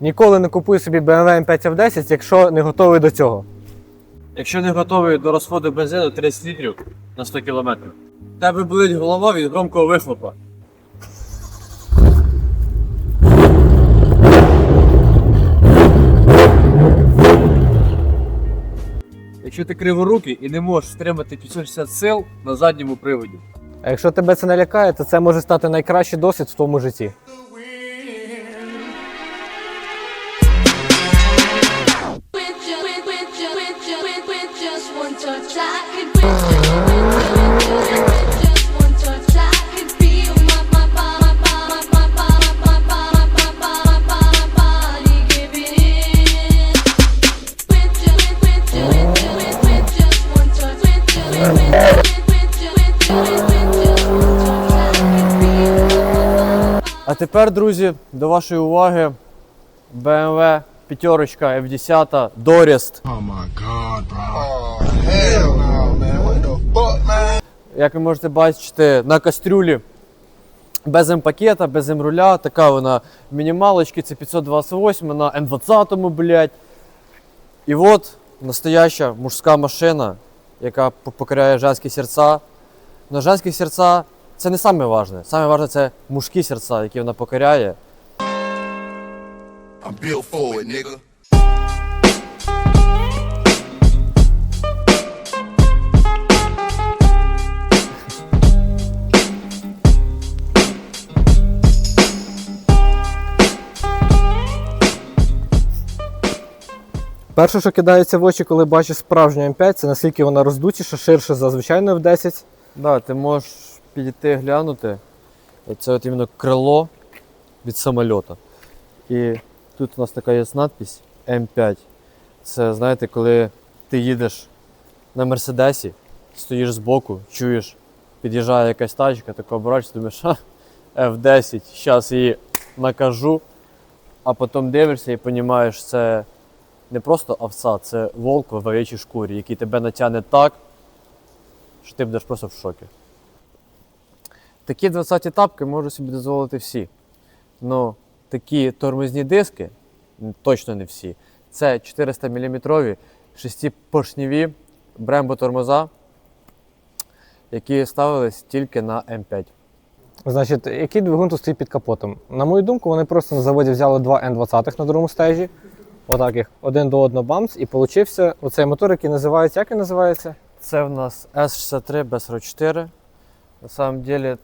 Ніколи не купуй собі BMW M5 F10, якщо не готовий до цього. Якщо не готовий до розходу бензину 30 літрів на 100 км, тебе болить голова від громкого вихлопа. Якщо ти криворукий і не можеш стримати 560 сил на задньому приводі. А якщо тебе це не лякає, то це може стати найкращий досвід в твоєму житті. Тепер, друзі, до вашої уваги BMW п'ятерочка F10 Dorest. Oh my god, bro. Hell no, man. What the fuck, man? Як ви можете бачити, на кастрюлі без М-пакета, без М-руля, така вона мінімалочки, це 528 на М20, блядь. І от настояща мужська машина, яка по- покоряє женські серця. Но женські серця це не саме важне. Саме важне це мужські серця, які вона покоряє. I'm built for it, nigga. Перше, що кидається в очі, коли бачиш справжню М5, це наскільки вона роздутіша, ширше за звичайну F10. Да, ти можеш підійти глянути. Це от іменно крило від самольота. І тут у нас така є надпись М5. Це знаєте, коли ти їдеш на Мерседесі, стоїш збоку, чуєш, під'їжджає якась тачка, тако оборачуєшся, думаєш, ха, F10, зараз її накажу, а потім дивишся і розумієш, це не просто овца, це волк в овечій шкурі, який тебе натягне так, що ти будеш просто в шокі. Такі 20 тапки можуть собі дозволити всі. Ну, такі тормозні диски, точно не всі. Це 400 мм шестипоршневі Brembo тормоза, які ставились тільки на М5. Значить, який двигун тут стоїть під капотом? На мою думку, вони просто на заводі взяли два N20 на другому стежі. Отак їх один до одного бамс, і получився оцей мотор, який називається. Як він називається? Це в нас S63 B44. На самом деле,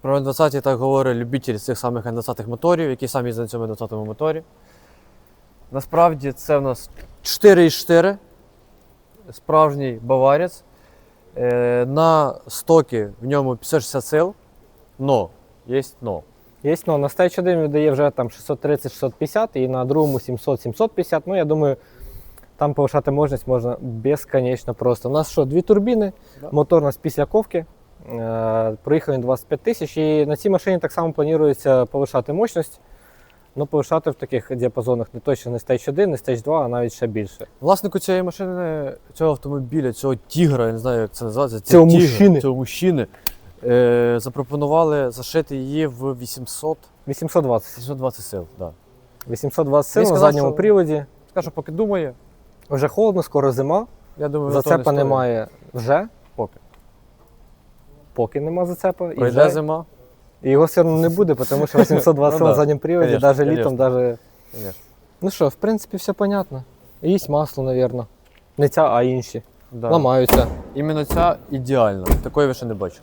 про Н20 так говорить любитель цих самих Н20 моторів, які самі на цьому Н20 моторі. Насправді це в нас 4,4, справжній баварець. Е, на стокі в ньому 560 сил, но, є но. Є, ну, на Stage 1 видає вже там 630-650 і на другому 700-750. Ну, я думаю, там повишати мощність можна безконечно просто. У нас що, дві турбіни, Да. мотор у нас після ковки. Е, проїхали він 25 тисяч, і на цій машині так само планується повишати мощність. Ну, повишати в таких діапазонах не точно не Stage 1, не Stage 2, а навіть ще більше. Власнику цієї машини, цього автомобіля, цього тігра, я не знаю, як це називається. Цього тігра, мужчини. Цього мужчини. Е, запропонували зашити її в 800 820. 720 сил. Да. 820 сил Він на сказав, задньому що- приводі. Скажу, що поки думає, Вже холодно, скоро зима. я думаю, на то Зацепа не немає вже. Поки. Поки нема зацепа. І, Пройде вже- зима. і його все одно не буде, тому що 820 Ну на задньому приводі, навіть літом, навіть. Ну що, в принципі, все понятно. Їсть масло, мабуть. Не ця, а інші. Да. Ламаються. Іменно ця ідеальна. Такої ви ще не бачили.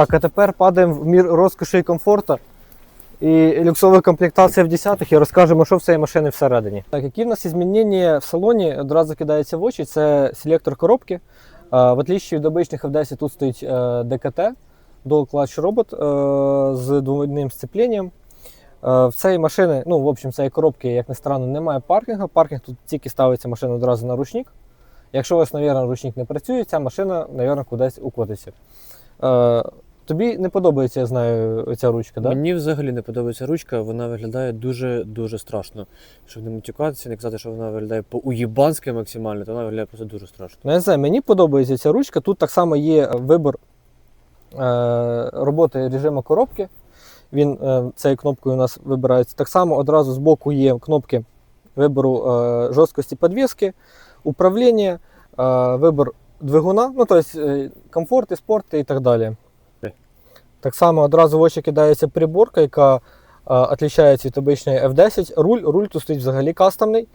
Так, а тепер падаємо в мір розкоші і комфорту. І люксових комплектацій в 10-х і розкажемо, що в цієї машини всередині. Так, які в нас змінення в салоні одразу кидається в очі, це селектор коробки. В отличие від обичних F10 тут стоїть е, ДКТ, Dual Clutch Robot е, з двойним сцепленням. Е, В цієї машини, ну, в общем, цієї коробки, як не странно, немає паркінгу. Паркінг тут тільки ставиться машина одразу на ручник. Якщо у вас, мабуть, ручник не працює, ця машина, мабуть, кудись укотиться. Тобі не подобається, я знаю, ця ручка, так? Мені взагалі не подобається ручка, вона виглядає дуже-дуже страшно. Щоб не матюкатися, не казати, що вона виглядає по-уєбанськи максимально, то вона виглядає просто дуже страшно. Ну, не знаю, мені подобається ця ручка. Тут так само є вибір е, роботи режиму коробки. Він е, цією кнопкою у нас вибирається. Так само одразу з боку є кнопки вибору е, жорсткості підвіски, управління, е, вибір двигуна, ну тобто комфорт, і спорт і так далі. Так само одразу в очі кидається приборка, яка відрізняється від обичної F10. Руль, руль тут стоїть взагалі кастомний.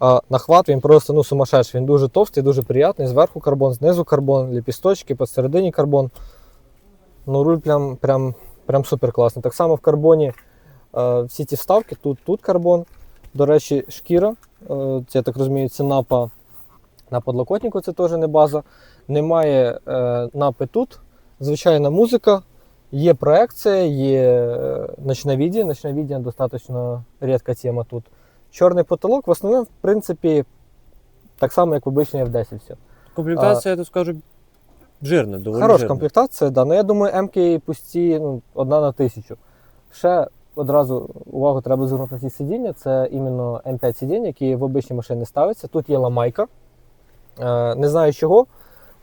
А нахват він просто ну, сумасшедший. Він дуже товстий, дуже приятний. Зверху карбон, знизу карбон, ліпісточки, посередині карбон. Ну, руль прям, прям, прям супер класний. Так само в карбоні е, всі ці вставки, тут, тут карбон. До речі, шкіра. Е, я так розумію, це напа на подлокотнику, це теж не база. Немає е, напи тут. Звичайна музика. Є проекція, є е. Ночне відео достатньо рідка тема тут. Чорний потолок, в основному, в принципі, так само, як в обичній F10 все. Комплектація, я тут скажу, жирна, доволі Хороша жирна. комплектація, да. Ну я думаю, М-ки пусті ну, одна на тисячу. Ще одразу увагу треба звернути на ці сидіння. Це іменно М5 сидіння, які в обичній машині ставляться. Тут є ламайка. Е, не знаю чого,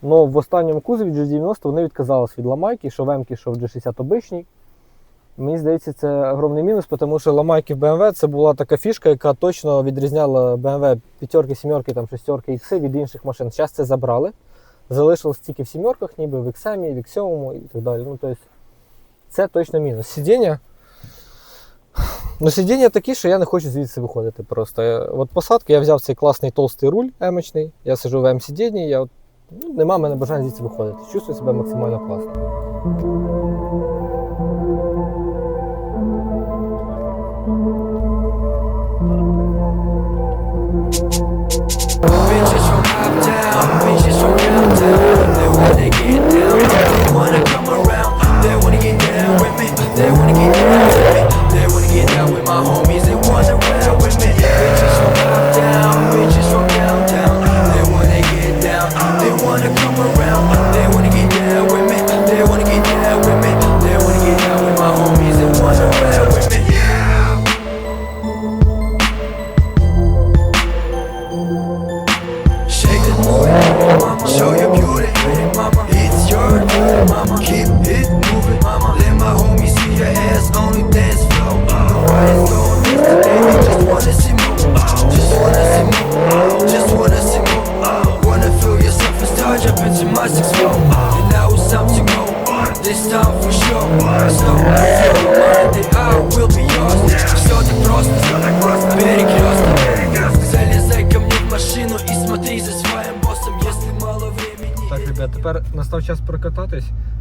але в останньому кузові G90 вони відказались від ламайки, що в М-ки, що в G60 обичній. Мені здається, це огромний мінус, тому що ламайки в BMW це була така фішка, яка точно відрізняла BMW п'ятерки, сімерки, там шестерки ікси від інших машин. Зараз це забрали. Залишилось тільки в сімерках, ніби в X7, в X7 і так далі. Ну, тобто, це точно мінус. Сидіння. Ну, сидіння такі, що я не хочу звідси виходити просто. От посадки я взяв цей класний толстий руль емочний, я сижу в М-сидінні, я от, ну, нема мене бажання звідси виходити. Чувствую себе максимально класно. They wanna get down, they wanna come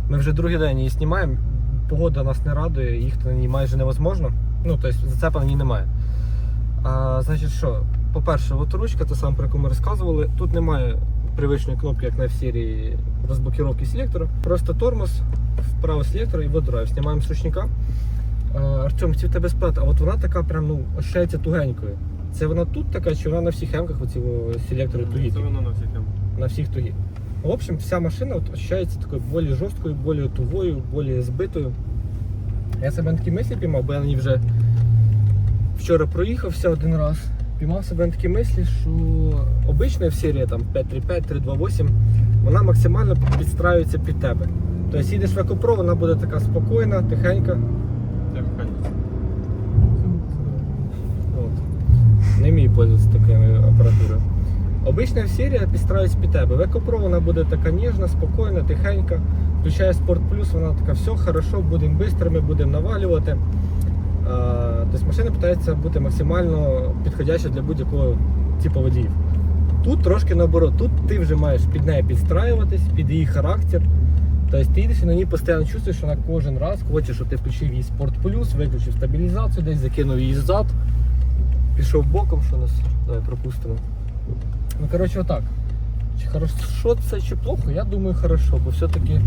Ми вже другий день її знімаємо. Погода нас не радує, їхати на ній майже невозможно. Ну, тобто зацепа на ній немає. А, значить що, по-перше, от ручка, та саме про яку ми розказували. Тут немає привичної кнопки, як на серії розблокіровки селектора. Просто тормоз, вправо селектор і водорайв. Знімаємо з ручника. Артем, хотів тебе спитати, а от вона така прям ну, ощається тугенькою. Це вона тут така, чи вона на всіх емках оці селектори тугі? Це воно на всіх емках. на всіх тугі. В общем, вся машина вот ощущается такой более жорсткою, более тугою, более збитою. Я себе на такі мислі піймав, бо я на ній вже вчора проїхався один раз. Піймав себе на такі мислі, що обична в серії там 535, 328, вона максимально підстраюється під тебе. Тобто їдеш в екопро, вона буде така спокійна, тихенька. От. Не вмію пользуватися такою апаратурою. Обична серія підстраюється під тебе. В екопро вона буде така ніжна, спокійна, тихенька. Включає Sport Plus, вона така, все хорошо, будемо бистрими, будемо навалювати. Тобто машина питається бути максимально підходяща для будь-якого типу водіїв. Тут трошки наоборот, тут ти вже маєш під неї підстраюватись, під її характер. Тобто ти їдеш і на ній постійно чувствуєш, що вона кожен раз хоче, щоб ти включив її Sport Plus, виключив стабілізацію, десь закинув її ззад, пішов боком, що нас давай пропустимо. Ну, коротше, отак. Чи хорошо це чи плохо? Я думаю, хорошо, бо все-таки.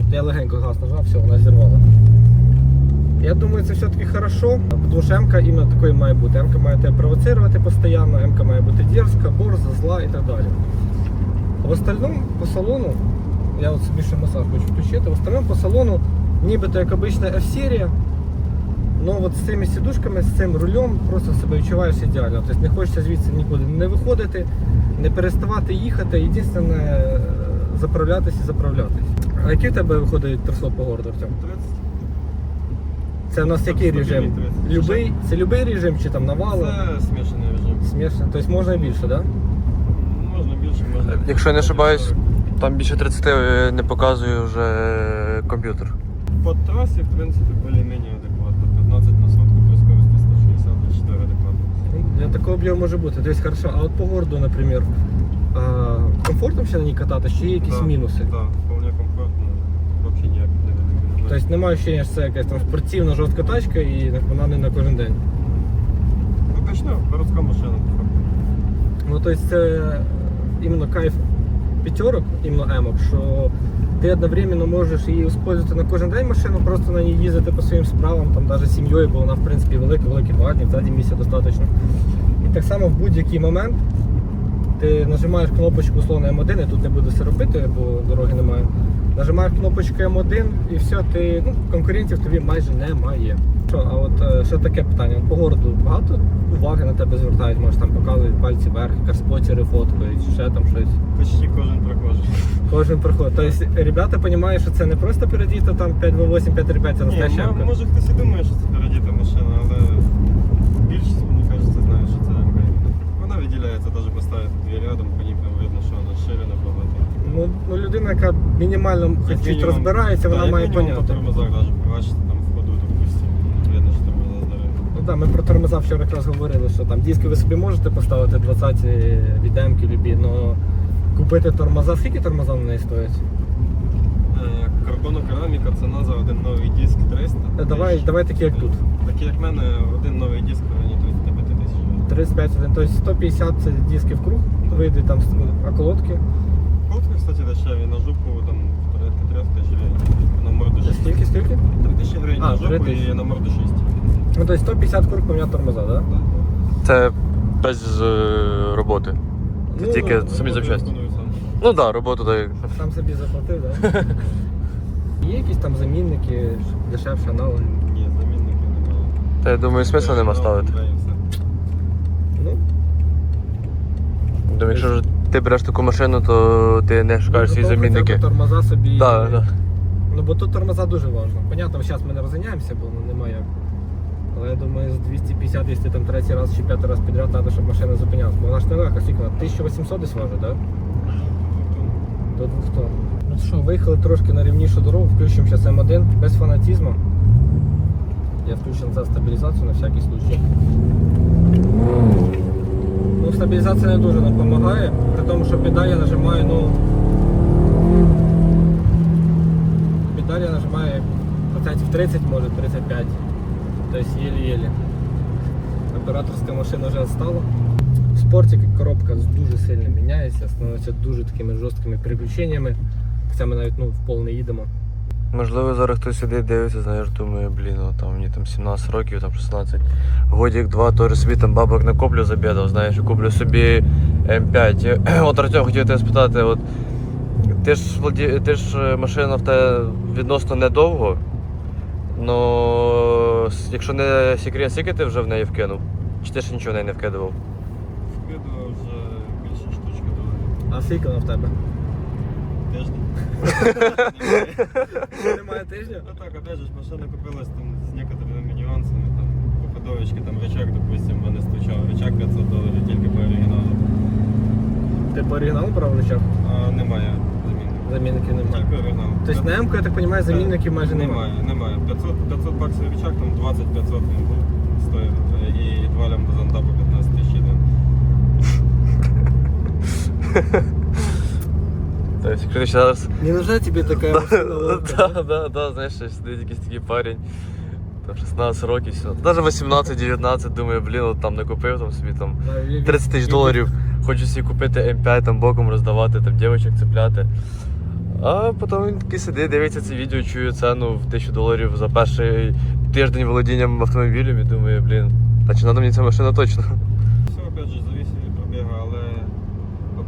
От я легенько газ нажав, все, вона зірвала. Я думаю, це все-таки хорошо, тому що МК іменно такою має бути. МК має тебе провоцирувати постійно, МК має бути дерзка, борза, зла і так далі. В остальному по салону, я от собі ще масаж хочу включити, в остальному по салону нібито як обична F-серія, Ну от з цими сідушками, з цим рулем просто себе відчуваєш ідеально. Тобто не хочеться звідси нікуди не виходити, не переставати їхати. Єдине е, заправлятись і заправлятись. А який в тебе виходить трясло по городу, Артем? 30. Це в нас який режим? 30. Любий, це любий режим чи там навала? Це смішаний режим. Смішно. Тобто можна і більше, так? Да? Можна більше, можна. Якщо я не ошибаюсь, там більше 30 не показує вже комп'ютер. По трасі, в принципі, більш-менш адекватно. 15 на сотку при скорості 160 24 адекватно. Для такого об'єму може бути. Тобто хорошо. А от по городу, наприклад, а, комфортно ще на ній катати, чи є якісь Да, мінуси? Так, вполне комфортно. Взагалі ніяк не не- Тобто немає ощущення, що це якась там спортивна жорстка тачка і вона не на кожен день. Ну, точно, городська машина. по факту. Ну, тобто це іменно кайф п'ятерок, іменно емок, що ти одновременно можеш її використовувати на кожен день машину, просто на ній їздити по своїм справам, там навіть сім'єю, бо вона в принципі велика-велика, багатні, в ззаді місця достатньо. І так само в будь-який момент ти нажимаєш кнопочку условно М1, я тут не буду все робити, бо дороги немає. Нажимаєш кнопочку М1 і все, ти, ну, конкурентів тобі майже немає. Що, а от е, ще таке питання. По городу багато уваги на тебе звертають, може там показують пальці вверх, карспотери фоткають, ще там щось. Почти кожен прохожий. Кожен приходить. Тобто ребята розуміють, що це не просто передіта там 5V8, 5 це Ні, настояща може хтось і думає, що це передіта машина, але більшість, мені кажеться, знає, що це МК. Вона виділяється, навіть поставити дві рядом, по ній прям видно, що вона шире набагато. Ну, ну людина, яка мінімально хоч чуть розбирається, вона має поняти. навіть побачите, там в ходу, допустим, видно, що тормоза здорові. Ну так, ми про тормоза вчора якраз говорили, що там диски ви собі можете поставити 20 від М-ки любі, але купити тормоза, скільки тормоза на неї стоять? Е, Карбонокераміка, ціна за один новий диск 300. Е, Давай, давай такі, як тут. Такі як в мене, один новий диск районі 35 тисяч. 35 один, тобто 150 це диски круг, вийде там а колодки. Колодки, кстати, дешеві, на жопу там порядка 3 тисяч гривень, на морду 6. Скільки, скільки? 3 тисячі гривень А, на 3 жопу тисячі. і на морду 6. Ну тобто 150 круг поміняти тормоза, так? Да? Це без е, роботи. Ну, Тільки ну, самі запчасті. Ну так, да, роботу дай. Сам собі заплатив, так? Да? Є якісь там замінники, дешевші аналоги? Ні, замінників немає. Та я думаю, смисла нема ставити. Ну, Думаю, якщо ж ти береш таку машину, то ти не шукаєш свої замінники. Тормоза собі. Так, так. Ну бо тут тормоза дуже важливо. Понятно, зараз ми не розганяємося, бо ну, немає як. Але я думаю, з 250, якщо там третій раз чи п'ятий раз підряд треба, щоб машина зупинялась. Бо вона ж нелегка, скільки вона? 1800 десь важить, так? До 200. Ну що, виїхали трошки на рівнішу дорогу, включимо зараз М1 без фанатізму. Я включив за стабілізацію на всякий случай. Ну, стабілізація не дуже нам допомагає, при тому, що педаль я нажимаю, ну. Педаль я нажимаю процентів 30, може 35. Тобто єлі-єлі. Операторська машина вже відстала. В спорті коробка дуже сильно міняється, становиться дуже такими жорсткими переключеннями. Хоча ми навіть ну, в пол не їдемо. Можливо, зараз хтось сидить, дивиться, знаєш, думає, блін, ну, там мені там 17 років, там 16. Годік, два, теж собі там бабок накоплю забідав, знаєш, і куплю собі М5. От Артем хотів тебе спитати, от ти ж владі... ти ж е, машина в тебе відносно недовго. Ну, якщо не секрет, скільки ти вже в неї вкинув? Чи ти ще нічого в неї не вкидував? Вкидував вже більше штучки доларів. А скільки вона в тебе? Тиждень. Немає тижня? Ну так, опять же, ж, машина купилась там з некоторими нюансами, там, по ходовочці, там рычаг, допустим, в мене стучав, рычаг 500 доларів тільки по оригіналу. Ти по оригіналу брав рычаг? А немає замінників. Замінників немає. Тільки оригінал. Тобто на М-ку, я так розумію, замінників майже немає. Немає, немає. 500, 500 баксів рычаг, там 20-500 він був, стоїв, і 2 лям до зонта по 15 тисяч один. Тобто, якщо ти зараз Не нужна тобі така машина Да, да, да, да, знаєш, сидить якийсь такий парень, там 16 років, все. Навіть 18-19, думаю, блін, от там не купив там собі там 30 тисяч доларів, хочу собі купити М5, там боком роздавати, там дівчинок цепляти. А потім він такий сидить, дивиться це відео, чує ціну в 1000 доларів за перший тиждень володінням автомобілем і думаю, блін, та чи треба мені ця машина точно? Все, опять же, зависит від пробігу, але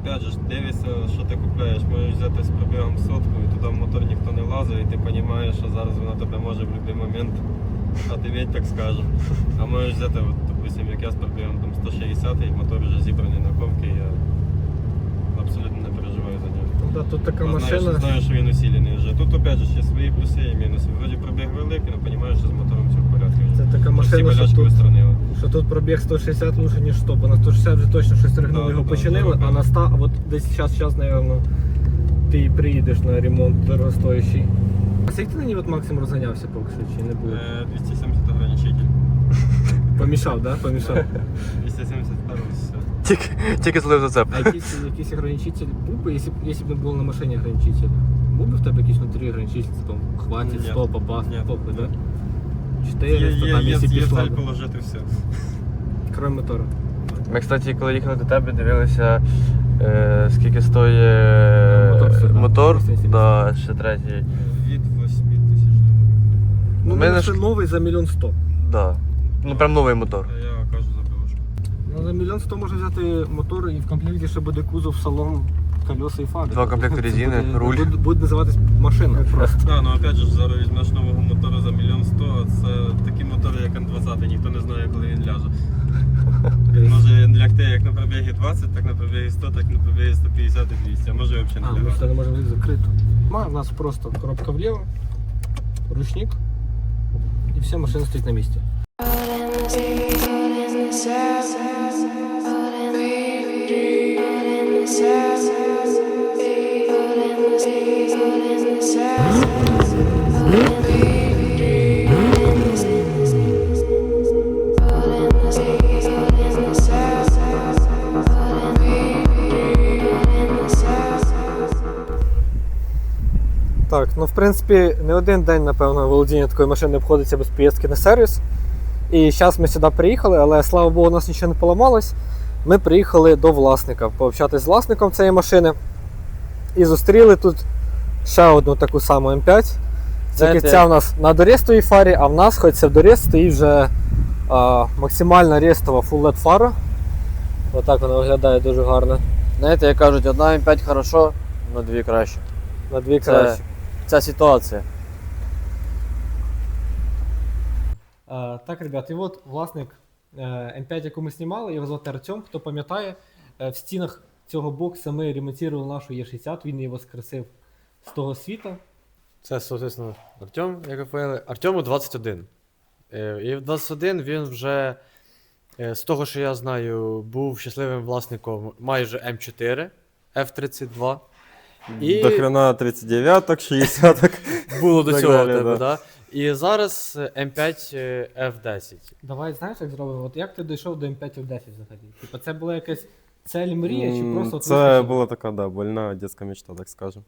опять же, дивишся, що ти купляєш. Можеш взяти з пробігом сотку, і туди в мотор ніхто не лазить, і ти розумієш, що зараз вона тебе може в будь-який момент отиметь, так скажем. А можеш взяти, от, допустим, як я з пробігом там 160 і мотор вже зібраний на ковки, я абсолютно не переживаю за нього. Да, тут така Я знаю, що, знаю, що він усилений вже. Тут опять же ще свої плюси і мінуси. Вроді пробіг великий, але розумієш, що з мотором все в порядку. вже. Це така машина, що тут, устранили. Що тут пробіг 160 лучше, ніж 100, бо на 160 вже точно щось ригнуло, Да, його да, починили, да, а на 100, от десь час, час, напевно, ти приїдеш на ремонт дорогостоящий. А скільки ти на ній от максимум розганявся поки що, чи не було? Е, 270 ограничитель. Помішав, да? Помішав. 270 все. Тільки, тільки злив зацеп. А якийсь, якийсь ограничитель був би, якщо, б- якщо б не було на машині ограничителя? Був би в тебе якийсь внутрі ограничитель, там, хватить, Ні. 100, попав, Ні. попи, да? 400, є, там, є пішла, положити все. крім мотора. Ми, кстати, коли їхали до тебе, дивилися, е, скільки стоїть Мотор, все, да. мотор, 870. да, ще третій. Від 8 тисяч доларів. Ну, У у мене ж- новий за мільйон сто. Да. Ну прям новий мотор. А я кажу за білошку. Ну, за мільйон сто можна взяти мотор і в комплекті ще буде кузов, салон, колеса і фари. Два резини, буде, руль. Буде, буде називатись машина просто. Так, ну опять же, зараз візьмеш нового мотора за мільйон сто, це такі мотори, як Н20, ніхто не знає, коли він ляже. Він може лягти як на пробігі 20, так на пробігі 100, так на пробігі 150 і 200, а може взагалі А, не ми лягати. все не можемо закрито. Ма, у нас просто коробка вліво, ручник, і все, машина стоїть на місці. Ну в принципі, не один день, напевно, володіння такої машини обходиться без поїздки на сервіс. І зараз ми сюди приїхали, але слава Богу, у нас нічого не поламалось. Ми приїхали до власника, пообщатися з власником цієї машини. І зустріли тут ще одну таку саму М5. Тільки ця у нас на дорестовій фарі, а в нас, хоч це в дорест, стоїть вже а, максимальна рестова Full LED фара. Отак вона виглядає дуже гарно. Знаєте, як кажуть, одна М5 хорошо, на дві краще. На дві краще. Ця ситуація. Так, ребят, і от власник е, М5, яку ми знімали, його звати Артем. Хто пам'ятає, е, в стінах цього бокса ми ремонтували нашу Е60, він її воскресив з того світа. Це, соответственно, Артем, як ви поняли. Артему 21. Е, І в 21 він вже, е, з того, що я знаю, був щасливим власником майже М4 F32. І До хрена 39-ок, 60-ок. було до так цього далі, тебе, да. да. І зараз е, М5 е, F10. Давай, знаєш, як зробимо? От як ти дійшов до М5 в 10 взагалі? Типа це була якась цель мрія, чи М, просто от Це вискочило? була така, да, больна дитяча мечта, так скажемо.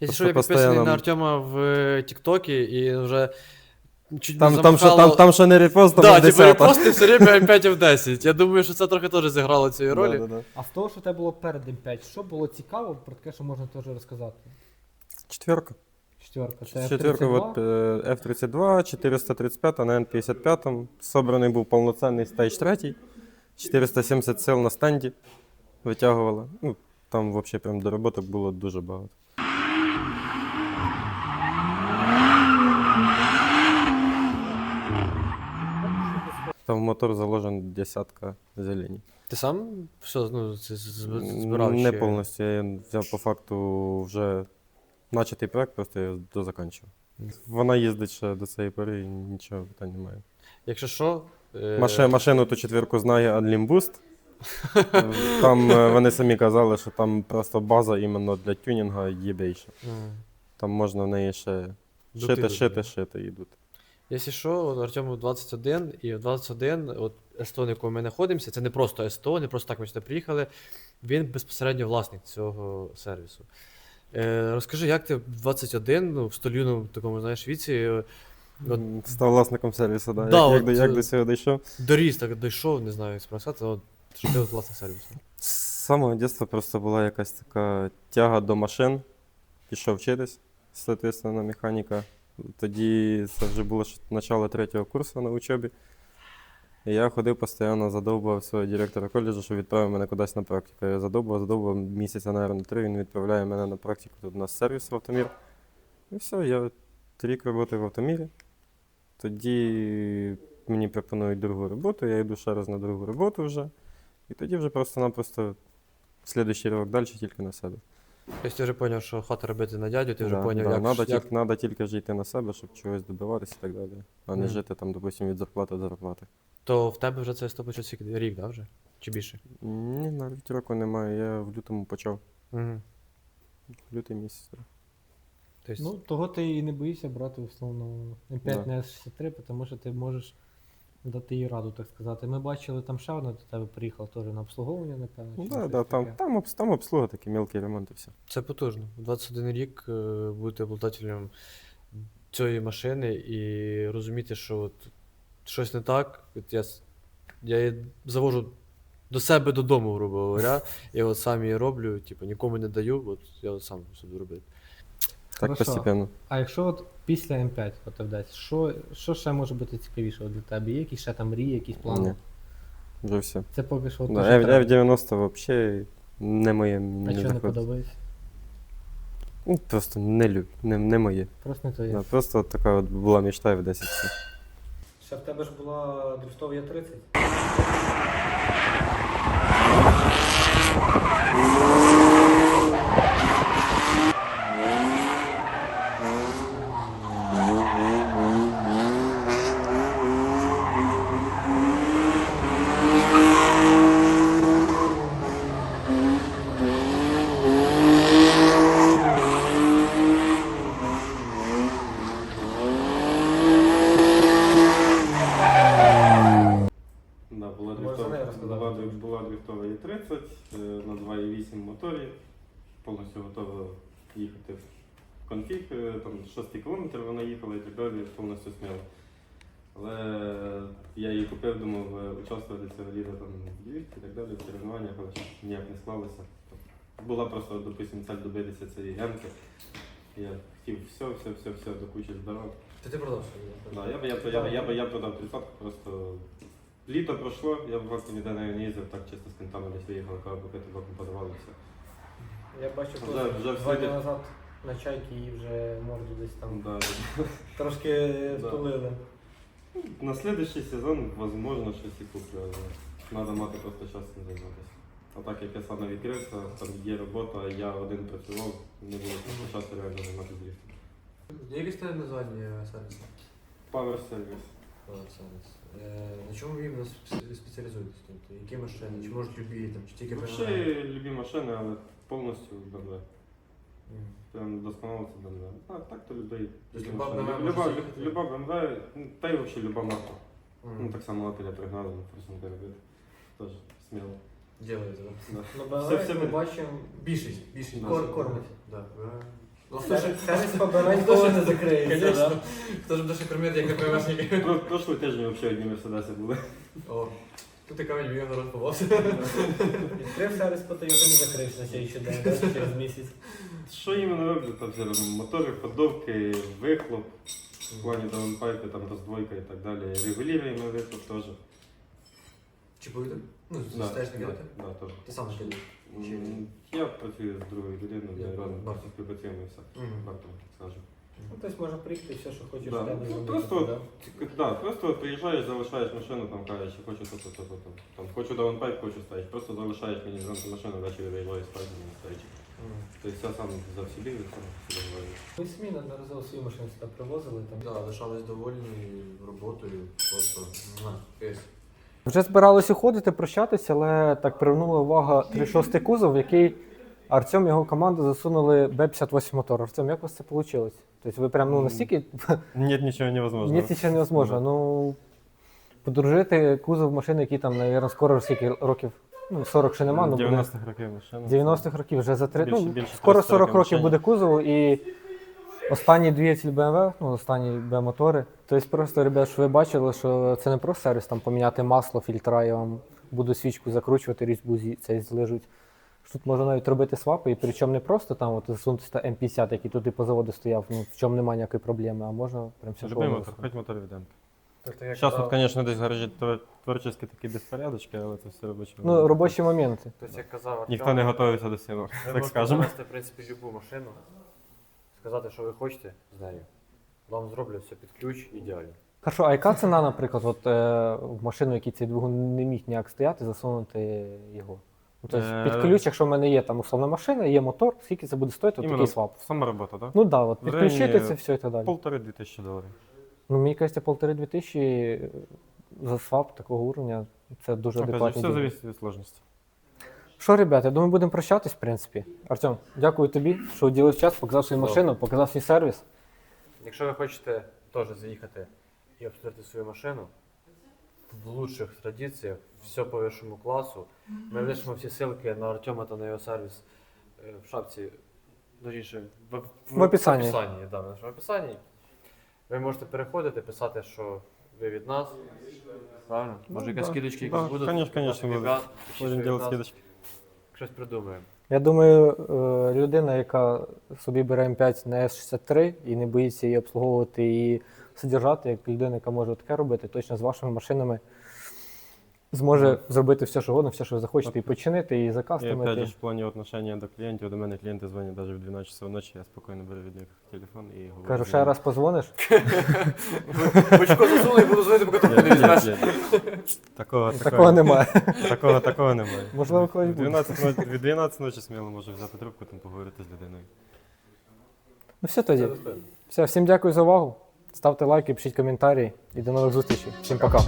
Якщо що, Просто я підписаний на Артема в е, Тіктокі і вже чуть Там, там, що, там, там ще не репост, там Да, да, типу 10 репости все время М5 F10. Я думаю, що це трохи теж зіграло цієї ролі. Да, да, да. А з того, що тебе було перед М5, що було цікаво про таке, що можна теж розказати? Четверка. Четверка. Це Четверка, F32. от, е, F32, 435 на N55. Собраний був повноцінний стейдж 3. 470 сил на стенді витягувала. Ну, там взагалі прям дороботок було дуже багато. Там в мотор заложен десятка зелені. Ти сам все ну, з- з- збирав? Не чи- повністю. Я взяв по факту вже начатий проект, просто я дозаканчив. Вона їздить ще до цієї пори і нічого питань немає. Якщо що. е, Маши, машину ту четвірку знає Adlim Там е, вони самі казали, що там просто база іменно для тюнінга єбейша. м, Там можна в неї ще шити, додати. шити, шити йдуть. Якщо що, Артему 21, і в 21, от Естон, якому ми знаходимося, це не просто Есто, не просто так ми сюди приїхали. Він безпосередньо власник цього сервісу. Е, розкажи, як ти в 21, ну, в столюному такому, знаєш, віці, е, от Став власником сервісу, да. Да, як, от, як, до- як е, до цього дійшов. доріс, так дійшов, не знаю, як сказати, от, що ти от власник сервісу. З самого дитинства просто була якась така тяга до машин. Пішов вчитись, соответственно, на механіка. Тоді це вже було начало третього курсу на учобі. І я ходив постійно, задовбував свого директора коледжу, що відправив мене кудись на практику. Я задовбував, задовбував місяця, мабуть, три, він відправляє мене на практику тут у нас сервіс в автомір. І все, я рік працював в автомірі. Тоді мені пропонують другу роботу, я йду ще раз на другу роботу вже. І тоді вже просто-напросто слідуючий рок далі тільки на себе. Тобто ти вже зрозумів, що хата робити на дядю, ти вже Да, зрозумів, да, як, надо, як... тільки, надо тільки ж йти на себе, щоб чогось добиватися і так далі. А не Мгм. жити там, допустимо, від зарплати до зарплати. То в тебе вже це 100 скільки? Рік, да, вже? Чи більше? Ні, навіть року немає. Я в лютому почав. Угу. Лютий місяць. так. Тобто, Ну, того ти і не боїшся брати условно М5 Да. на S63, тому що ти можеш дати їй раду, так сказати. Ми бачили, там ще одна до тебе приїхала теж на обслуговування, напевно. Ну, чи да, щось да, там, таке. там, обс- там обслуга, такі мелкі ремонти, все. Це потужно. У 21 рік е, бути обладателем цієї машини і розуміти, що от щось не так. От я, с- я її завожу до себе додому, грубо говоря. Я от сам її роблю, типу, нікому не даю, от я от сам собі робити. Так Хорошо. постепенно. А якщо от після М5 от що, що ще може бути цікавішого для тебе? Є якісь ще там мрії, якісь плани? Ні. Вже все. Це поки що Да, F, F90 взагалі не моє. А не що не подобається? Ну, Просто не люб, не, не моє. Просто не твоє. Да, просто от така от була мечта в 10 все. Ще в тебе ж була дрифтова Є30? Да, була Можеш за неї розказати? була, дриф- була дрифтова Є30 е, на 2,8 моторі, повністю готова їхати в конфіг, е, там 6 км вона їхала і так далі, повністю сміло. Але я її купив, думав е, участвувати цього літа там в Львівці і так далі, в соревнованнях, але щось ніяк не склалося. Була просто, допустим, цель добитися цієї гемки. Я хотів все, все, все, все до кучі збирав. Ти ти продав Да, я, би- я, я, я, би- я продав тридцятку, просто літо пройшло, я в гості ніде не не їздив, так чисто з кентами десь виїхали, каву попити, боку подавали все. Я бачу, Вже- вже два дні назад на чайки її вже морду десь там Да. трошки Да. втулили. На следующий сезон, возможно, щось і куплю, але треба мати просто час цим займатися. А так як я саме відкрився, там є робота, я один працював, не було просто часу реально займатися дрифтом. Яке стоїть названня сервісу? Power Service. Сервіс. На чому ви іменно спе- спеціалізуєтесь? Тобто, які машини? Чи можуть любі, там, чи тільки Взагалі любі машини, але повністю BMW. Мгм. Прям досконало це BMW. Так, так то любий. Тобто любі люба машини. BMW може люба, заїхати? люба BMW, ну, та й взагалі люба марка. Мгм. Ну так само Opel пригнали, ну просто не робити. Теж сміло. Делаєте, да? Да. Ну, Все- все ми ми- бачимо. Більшість, більшість. Да. Кор- кормить. Да. Ну, Сервіс побирай, хто ніколи ж- не закриється. Конечно. да? Хто ж буде ще кормити, як не ПВшники? Про- Прошлий тиждень взагалі одні мерседеси були. О, тут і камінь Львів народ попався. Відкрив сервіс по Toyota, не закрився на сьогоднішній день, да, через місяць. Що іменно роблю? Там все робимо. Мотори, ходовки, вихлоп, в плані даунпайпи, там роздвойка і так далі. Регулюємо вихлоп теж. Чи поїде? Ну, Да, стаєш на да, кидати? да, теж. Ти сам накидаєш? М, Я працюю з другою людиною, Я ми разом бачу. співпрацюємо і все. Мгм. Варто скажу. Ну, тобто можна приїхати все, що хочеш Да. в тебе Ну, зробити, просто, да? от, да, просто от приїжджаєш, залишаєш машину, там кажеш, що хочу то, то, то, то, то. Там, хочу даунпайп, хочу ставити. Просто залишаєш мені зранку машину, ввечері виїжджаю спати, не стоячи. Мгм. Тобто я сам за всі біг, сам себе говорю. Ми самі неодноразово свої машини сюди привозили. Там. Да, лишались довольні роботою, просто муа, кейс. Вже збиралися уходити, прощатися, але так привернула увага 36-й кузов, в який Артем і його команда засунули Б-58 мотор. Артем, як у вас це вийшло? Тобто ви прям ну, настільки Ні, нічого невозможно. Ні, ще невозможно. Ну, подружити кузов машини, які там, мабуть, скоро скільки років, ну, 40 ще нема, ну 90-х років машина. 90-х років вже за три. Більше- ну, більше скоро 40 років машині. буде кузову і останній двигатель BMW, ну, останні B-мотори. Тобто просто, ребят, що ви бачили, що це не просто сервіс, там поміняти масло, фільтра, я вам буду свічку закручувати, різьбу цей злижуть. що тут можна навіть робити свапи, і причому не просто там от засунутися та М50, який туди по заводу стояв, ну в чому немає ніякої проблеми, а можна прям все Любий мотор, хоч мотор від М. Як Зараз казав- тут, звісно, десь в гаражі твор- творчі такі безпорядочки, але це все робочі. Ну, робочі моменти. Тобто, як казав Артем, Ніхто не готується до цього, так можете скажемо. завести, в принципі, любу машину, сказати, що ви хочете з нею. Вам зроблять все під ключ ідеально. Хорошо, а яка ціна, наприклад, от, е, в машину, який цей двигун не міг ніяк стояти, засунути його? Ну, тобто Е, під ключ, якщо в мене є там условна машина, є мотор, скільки це буде стоїти, от такий свап. Сама робота, так? Ну так, да, от в районі підключити це все і так далі. Полтори-дві тисячі доларів. Ну, мені кажеться, полтори-дві тисячі за свап такого уровня це дуже Опять же, адекватні. все залежить від сложності. Що, ребята, я думаю, будемо прощатись, в принципі. Артем, дякую тобі, що уділив час, показав свою Добре. машину, показав свій сервіс. Якщо ви хочете теж заїхати і обстежити свою машину в лучших традиціях, все по вищому класу, ми лишимо всі ссылки на Артема та на його сервіс е, в шапці, точніше, в, в, В описанні. Описанні, да, в нашому описанні. Ви можете переходити, писати, що ви від нас. Правильно? Може, якісь да. скидочки Да, якісь будуть? конечно, конечно, будуть. Будемо робити скидочки. Щось придумаємо. Я думаю, е, людина, яка собі бере М5 на С63 і не боїться її обслуговувати і содержати, як людина, яка може таке робити, точно з вашими машинами зможе зробити все, що угодно, все, що ви захочете, і починити, і І опять же, закастомити. в плані отношення до клієнтів, до мене клієнти дзвонять навіть в 12 часов ночі, я спокійно беру від них телефон і говорю. Кажу, ще раз позвониш. Очко засуну і буду звонити, поки трубку не візьмеш. Такого, Такого немає. Такого, такого немає. Можливо, колись Від буде. 12 ночі, від 12 ночі сміло можу взяти трубку, там поговорити з людиною. Ну все тоді. Все, всім дякую за увагу. Ставте лайки, пишіть коментарі і до нових зустрічей. Всім пока.